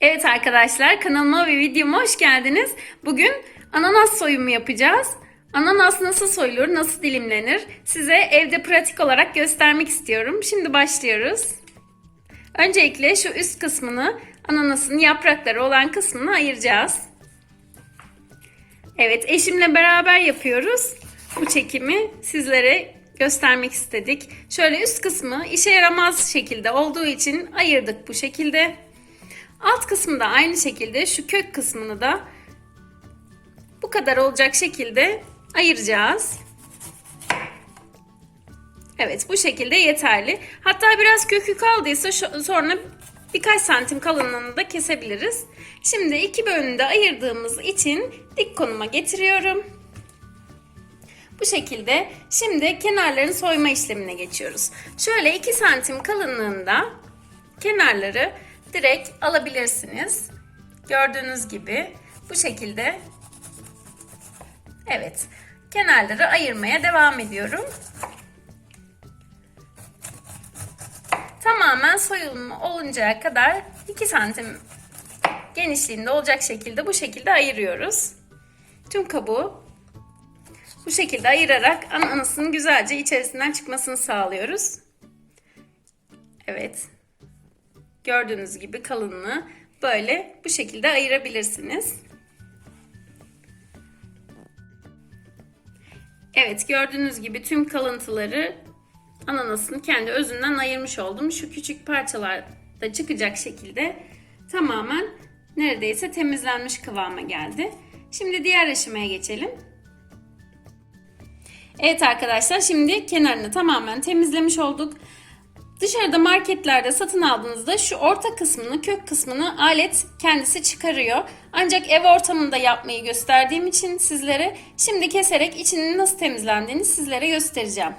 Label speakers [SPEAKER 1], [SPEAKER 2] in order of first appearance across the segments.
[SPEAKER 1] Evet arkadaşlar kanalıma ve videoma hoş geldiniz. Bugün ananas soyumu yapacağız. Ananas nasıl soyulur, nasıl dilimlenir size evde pratik olarak göstermek istiyorum. Şimdi başlıyoruz. Öncelikle şu üst kısmını ananasın yaprakları olan kısmını ayıracağız. Evet eşimle beraber yapıyoruz. Bu çekimi sizlere göstermek istedik. Şöyle üst kısmı işe yaramaz şekilde olduğu için ayırdık bu şekilde. Alt kısmı da aynı şekilde şu kök kısmını da bu kadar olacak şekilde ayıracağız. Evet bu şekilde yeterli. Hatta biraz kökü kaldıysa sonra birkaç santim kalınlığını da kesebiliriz. Şimdi iki bölümde ayırdığımız için dik konuma getiriyorum. Bu şekilde şimdi kenarların soyma işlemine geçiyoruz. Şöyle 2 santim kalınlığında kenarları direkt alabilirsiniz. Gördüğünüz gibi bu şekilde Evet. Kenarları ayırmaya devam ediyorum. Tamamen soyulma oluncaya kadar 2 santim genişliğinde olacak şekilde bu şekilde ayırıyoruz. Tüm kabuğu bu şekilde ayırarak ananasın güzelce içerisinden çıkmasını sağlıyoruz. Evet. Gördüğünüz gibi kalınlığı böyle bu şekilde ayırabilirsiniz. Evet gördüğünüz gibi tüm kalıntıları ananasın kendi özünden ayırmış oldum. Şu küçük parçalar da çıkacak şekilde tamamen neredeyse temizlenmiş kıvama geldi. Şimdi diğer aşamaya geçelim. Evet arkadaşlar şimdi kenarını tamamen temizlemiş olduk. Dışarıda marketlerde satın aldığınızda şu orta kısmını, kök kısmını alet kendisi çıkarıyor. Ancak ev ortamında yapmayı gösterdiğim için sizlere şimdi keserek içinin nasıl temizlendiğini sizlere göstereceğim.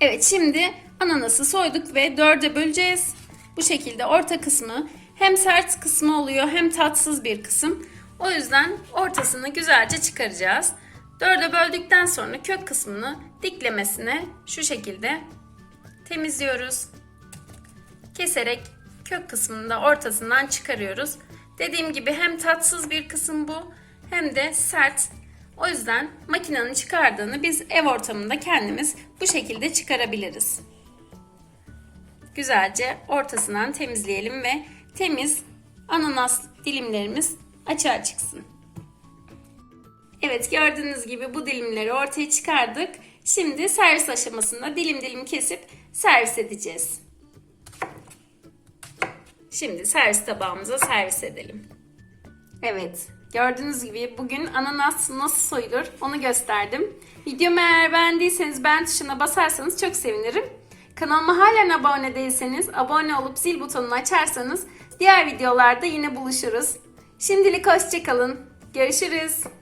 [SPEAKER 1] Evet şimdi ananası soyduk ve dörde böleceğiz. Bu şekilde orta kısmı hem sert kısmı oluyor hem tatsız bir kısım. O yüzden ortasını güzelce çıkaracağız. Dörde böldükten sonra kök kısmını diklemesine şu şekilde temizliyoruz. Keserek kök kısmını da ortasından çıkarıyoruz. Dediğim gibi hem tatsız bir kısım bu hem de sert. O yüzden makinenin çıkardığını biz ev ortamında kendimiz bu şekilde çıkarabiliriz. Güzelce ortasından temizleyelim ve temiz ananas dilimlerimiz açığa çıksın. Evet gördüğünüz gibi bu dilimleri ortaya çıkardık. Şimdi servis aşamasında dilim dilim kesip servis edeceğiz. Şimdi servis tabağımıza servis edelim. Evet gördüğünüz gibi bugün ananas nasıl soyulur onu gösterdim. Videomu eğer beğendiyseniz beğen tuşuna basarsanız çok sevinirim. Kanalıma halen abone değilseniz abone olup zil butonunu açarsanız diğer videolarda yine buluşuruz. Şimdilik hoşçakalın. Görüşürüz.